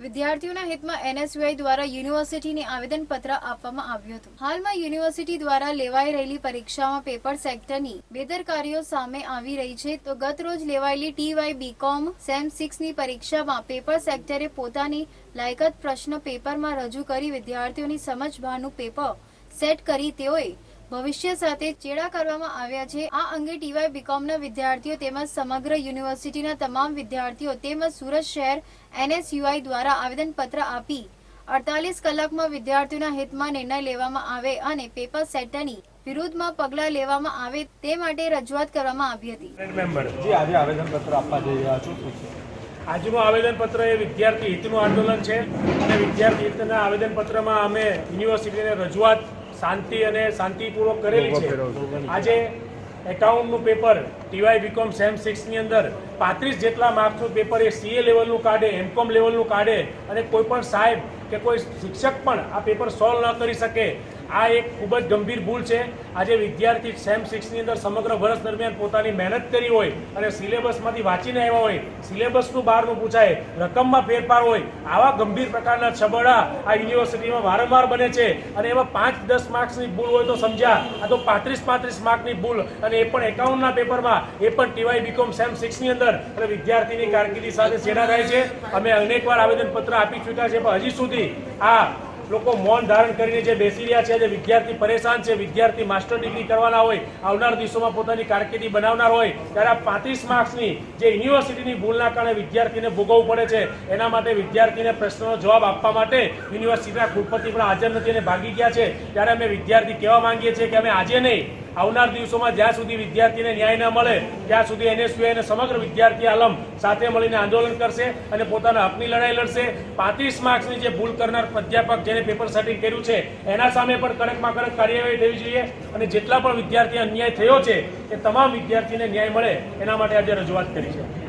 વિદ્યાર્થીઓના હિતમાં એનએસયુઆઈ દ્વારા યુનિવર્સિટીને આવેદનપત્ર આપવામાં આવ્યું હતું. હાલમાં યુનિવર્સિટી દ્વારા લેવાઈ રહેલી પરીક્ષામાં પેપર સેક્ટરની બેદરકારીઓ સામે આવી રહી છે. તો ગત રોજ લેવાયેલી ટીવાય બીકોમ સેમ સિક્સની પરીક્ષામાં પેપર સેક્ટરે પોતાની લાયકાત પ્રશ્ન પેપરમાં રજૂ કરી વિદ્યાર્થીઓની સમજ બહારનું પેપર સેટ કરી તેઓએ ભવિષ્ય સાથે ચેડા કરવામાં આવ્યા છે. આ અંગે ટીવાય બીકોમના વિદ્યાર્થીઓ તેમજ સમગ્ર યુનિવર્સિટીના તમામ વિદ્યાર્થીઓ તેમજ સુરત શહેર એનએસયુઆઈ દ્વારા આવેદનપત્ર આપી અડતાલીસ કલાકમાં વિદ્યાર્થીઓના હિતમાં નિર્ણય લેવામાં આવે અને પેપર સેટરની વિરુદ્ધમાં પગલાં લેવામાં આવે તે માટે રજૂઆત કરવામાં આવી હતી. મેમ્બર જી આજે આવેદનપત્ર આપવા જઈ રહ્યા છું? આજનું આવેદનપત્ર એ વિદ્યાર્થી હિતનું આંદોલન છે અને વિદ્યાર્થી હિતના આવેદનપત્રમાં અમે યુનિવર્સિટીને રજૂઆત શાંતિ અને શાંતિપૂર્વક કરેલી છે. આજે એકાઉન્ટનું પેપર ટીવાય બીકોમ સેમ સિક્સની અંદર પાંત્રીસ જેટલા માર્ક્સનું પેપર એ સીએ લેવલનું કાઢે એમકોમ લેવલનું કાઢે અને કોઈ પણ સાહેબ કે કોઈ શિક્ષક પણ આ પેપર સોલ્વ ન કરી શકે. આ એક ખૂબ જ ગંભીર ભૂલ છે. આજે વિદ્યાર્થી સેમ સિક્સની અંદર સમગ્ર વર્ષ દરમિયાન પોતાની મહેનત કરી હોય અને સિલેબસમાંથી વાંચીને આવ્યા હોય, સિલેબસનું બહારનું પૂછાય, રકમમાં ફેરફાર હોય, આવા ગંભીર પ્રકારના છબડા આ યુનિવર્સિટીમાં વારંવાર બને છે. અને એમાં પાંચ દસ માર્ક્સની ભૂલ હોય તો સમજ્યા, આ તો પાંત્રીસ પાંત્રીસ માર્કની ભૂલ અને એ પણ એકાઉન્ટના પેપરમાં, એ પણ ટીવાય બીકોમ સેમ સિક્સની અંદર. અને વિદ્યાર્થીની કારકિર્દી સાથે છેડા થાય છે? અમે અનેકવાર આવેદનપત્ર આપી ચૂક્યા છે, પણ હજી સુધી આ લોકો મૌન ધારણ કરીને જે બેસી રહ્યા છે, જે વિદ્યાર્થી પરેશાન છે, વિદ્યાર્થી માસ્ટર ડિગ્રી કરવાના હોય, આવનાર દિવસોમાં પોતાની કારકિર્દી બનાવનાર હોય, ત્યારે આ પાંત્રીસ માર્ક્સની જે યુનિવર્સિટીની ભૂલના કારણે વિદ્યાર્થીને ભોગવવું પડે છે, એના માટે વિદ્યાર્થીને પ્રશ્નનો જવાબ આપવા માટે યુનિવર્સિટીના કુલપતિ પણ હાજર નથી અને ભાગી ગયા છે. ત્યારે અમે વિદ્યાર્થી કહેવા માંગીએ છીએ કે અમે આજે નહીં આવનાર દિવસોમાં જ્યાં સુધી વિદ્યાર્થીને ન્યાય ન મળે, ત્યાં સુધી એનએસયુઆઈ અને સમગ્ર વિદ્યાર્થી આલમ સાથે મળીને આંદોલન કરશે અને પોતાના હકની લડાઈ લડશે. પાંત્રીસ માર્ક્સની જે ભૂલ કરનાર અધ્યાપક જેને પેપર સેટિંગ કર્યું છે, એના સામે પણ કડકમાં કડક કાર્યવાહી થવી જોઈએ અને જેટલા પણ વિદ્યાર્થી અન્યાય થયો છે, એ તમામ વિદ્યાર્થીને ન્યાય મળે, એના માટે આજે રજૂઆત કરી છે.